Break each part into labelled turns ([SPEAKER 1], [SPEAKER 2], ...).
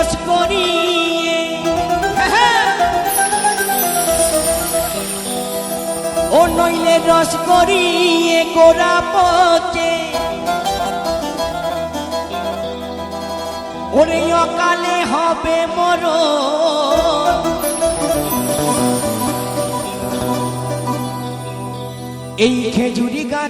[SPEAKER 1] রস করিয়ে ও নইলে রস করিয়ে গোড়া পচে। ওরে অকালে হবে মর এই খেজুরি গাছে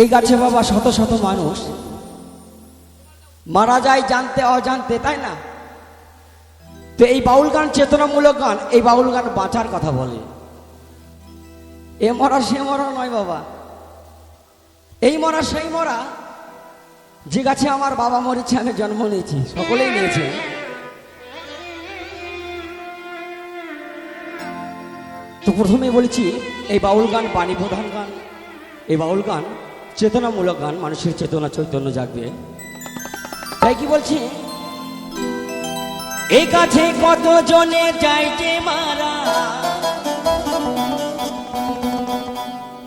[SPEAKER 1] এই গাছে বাবা শত শত মানুষ। মারা যায় জানতে অজানতে, তাই না? তো এই বাউল গান চেতনামূলক গান, এই বাউল গান বাঁচার কথা বলে। এ মরা, সে মরা নয় বাবা। এই মরা, সেই মরা, যে গাছে আমার বাবা মরেছে, আমি জন্ম নিয়েছি, সকলেই নিয়েছে। তো প্রথমে বলেছি, এই বাউল গান বাণী প্রধান গান, এই বাউল গান চেতনামূলক গান, মানুষের চেতনা, চৈতন্য জাগবে। তাই কি বলছি? এই কাছে কত জনে যাইতে মারা?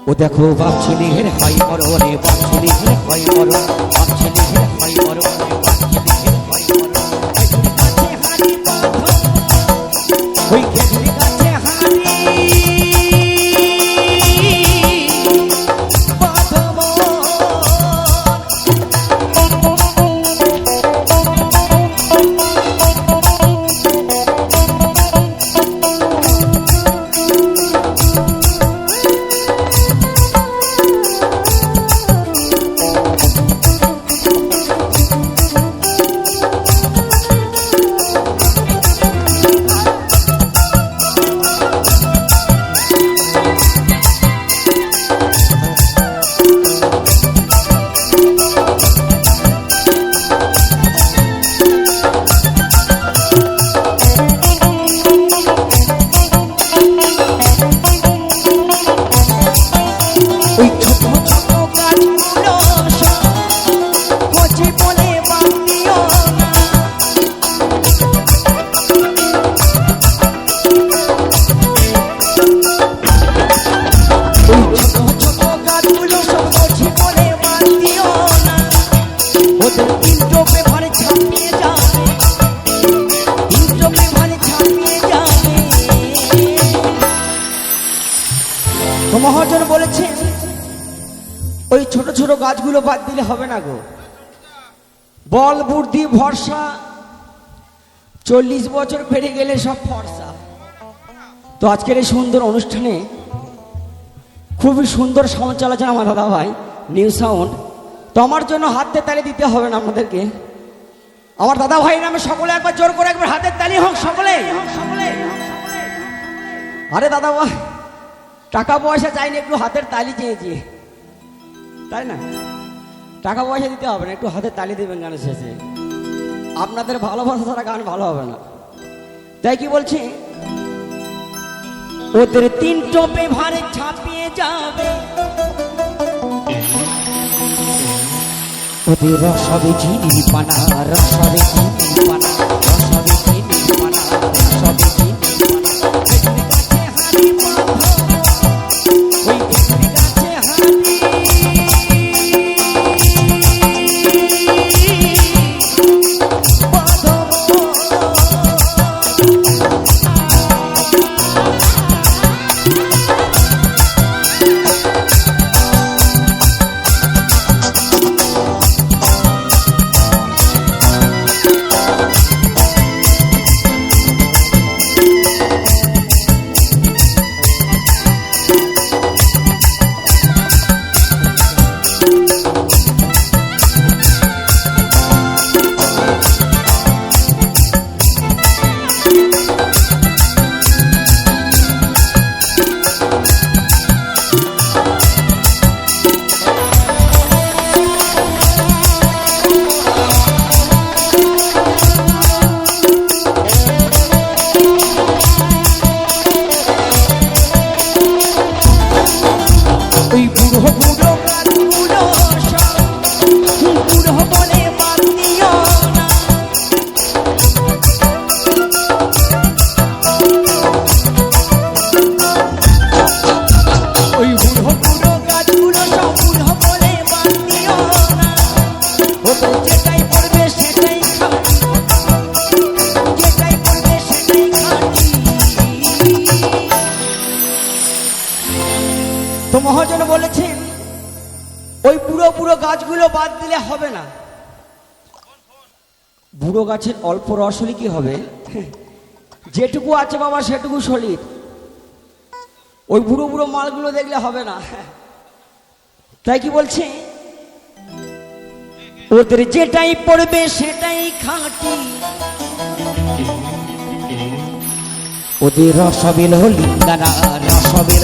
[SPEAKER 1] ও দেখো বাপ হের হাই মরো রে বাপ ছেলের হাই মরো বাপ ছেলে হয় মরো রে। ছোট ছোট গাছগুলো বাদ দিলে হবে না গো। বল, বুদ্ধি, ভরসা, চল্লিশ বছর পেরে গেলে সব ফর্সা। তো আজকের এই সুন্দর অনুষ্ঠানে খুবই সুন্দর সাউন্ড চালাচ্ছেন আমার দাদা ভাই নিউ সাউন্ড তো আমার জন্য হাতে তালি দিতে হবে না আপনাদেরকে। আমার দাদা ভাই নামে সকলে একবার জোর করে একবার হাতের তালি হোক সকলে। আরে দাদা ভাই, টাকা পয়সা চাইনি একটু হাতের তালি চেয়েছি। তাই না? টাকা পয়সা দিতে হবে না, একটু হাতে তালি দেবেন গানের শেষে। আপনাদের ভালোবাসা ছাড়া গান ভালো হবে না। তাই কি বলছি? ওদের তিন টোপে ভারে ছাপিয়ে যাবে। ওদের রসবে চিনি পানা, রসবে চিনি পানা, রসবে মহাজন বলেছেন, ওই বুড়ো বুড়ো গাছগুলো বাদ দিলে হবে না। বুড়ো গাছের অল্প রস হলে কি হবে? যেটুকু আছে বাবা, সেটুকু শরীর ওই বুড়ো বুড়ো মালগুলো দেখলে হবে না। তাই কি বলছে? ওদের যেটাই পড়বে সেটাই খাঁটি। ওদের রসবেল হলিঙ্গানা রসবেল